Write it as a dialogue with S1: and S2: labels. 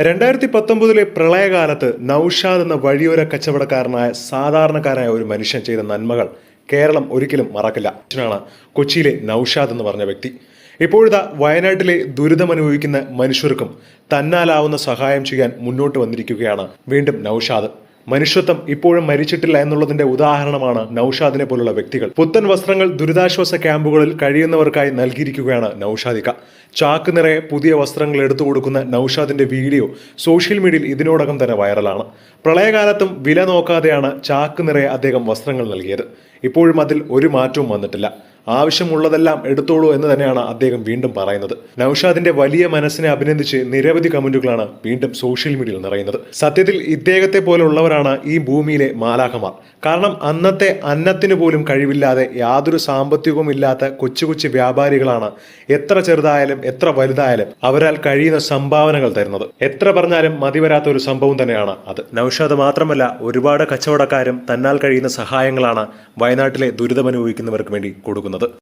S1: രണ്ടായിരത്തി പത്തൊമ്പതിലെ പ്രളയകാലത്ത് നൌഷാദ് എന്ന വഴിയോര കച്ചവടക്കാരനായ സാധാരണക്കാരനായ ഒരു മനുഷ്യൻ ചെയ്ത നന്മകൾ കേരളം ഒരിക്കലും മറക്കില്ല. അച്ഛനാണ് കൊച്ചിയിലെ നൌഷാദ് എന്ന് പറഞ്ഞ വ്യക്തി. ഇപ്പോഴത്തെ വയനാട്ടിലെ ദുരിതമനുഭവിക്കുന്ന മനുഷ്യർക്കും തന്നാലാവുന്ന സഹായം ചെയ്യാൻ മുന്നോട്ട് വന്നിരിക്കുകയാണ് വീണ്ടും നൌഷാദ്. മനുഷ്യത്വം ഇപ്പോഴും മരിച്ചിട്ടില്ല എന്നുള്ളതിന്റെ ഉദാഹരണമാണ് നൌഷാദിനെ പോലുള്ള വ്യക്തികൾ. പുത്തൻ വസ്ത്രങ്ങൾ ദുരിതാശ്വാസ ക്യാമ്പുകളിൽ കഴിയുന്നവർക്കായി നൽകിയിരിക്കുകയാണ് നൌഷാദിക ചാക്ക് നിറയെ പുതിയ വസ്ത്രങ്ങൾ എടുത്തു കൊടുക്കുന്ന നൌഷാദിന്റെ വീഡിയോ സോഷ്യൽ മീഡിയയിൽ ഇതിനോടകം തന്നെ വൈറലാണ്. പ്രളയകാലത്തും വില നോക്കാതെയാണ് ചാക്ക് നിറയെ അദ്ദേഹം വസ്ത്രങ്ങൾ നൽകിയത്. ഇപ്പോഴും അതിൽ ഒരു മാറ്റവും വന്നിട്ടില്ല. ആവശ്യമുള്ളതെല്ലാം എടുത്തോളൂ എന്ന് തന്നെയാണ് അദ്ദേഹം വീണ്ടും പറയുന്നത്. നൌഷാദിന്റെ വലിയ മനസ്സിനെ അഭിനന്ദിച്ച് നിരവധി കമന്റുകളാണ് വീണ്ടും സോഷ്യൽ മീഡിയയിൽ നിറയുന്നത്. സത്യത്തിൽ ഇദ്ദേഹത്തെ പോലുള്ളവരാണ് ഈ ഭൂമിയിലെ മാലാഖമാർ. കാരണം അന്നത്തെ അന്നത്തിന് പോലും കഴിവില്ലാതെ യാതൊരു സാമ്പത്തികവും ഇല്ലാത്ത കൊച്ചു കൊച്ചു വ്യാപാരികളാണ് എത്ര ചെറുതായാലും എത്ര വലുതായാലും അവരാൽ കഴിയുന്ന സംഭാവനകൾ തരുന്നത്. എത്ര പറഞ്ഞാലും മതിവരാത്ത ഒരു സംഭവം തന്നെയാണ് അത്. നൌഷാദ് മാത്രമല്ല ഒരുപാട് കച്ചവടക്കാരും തന്നാൽ കഴിയുന്ന സഹായങ്ങളാണ് വയനാട്ടിലെ ദുരിതമനുഭവിക്കുന്നവർക്ക് വേണ്ടി കൊടുക്കുന്നത്. another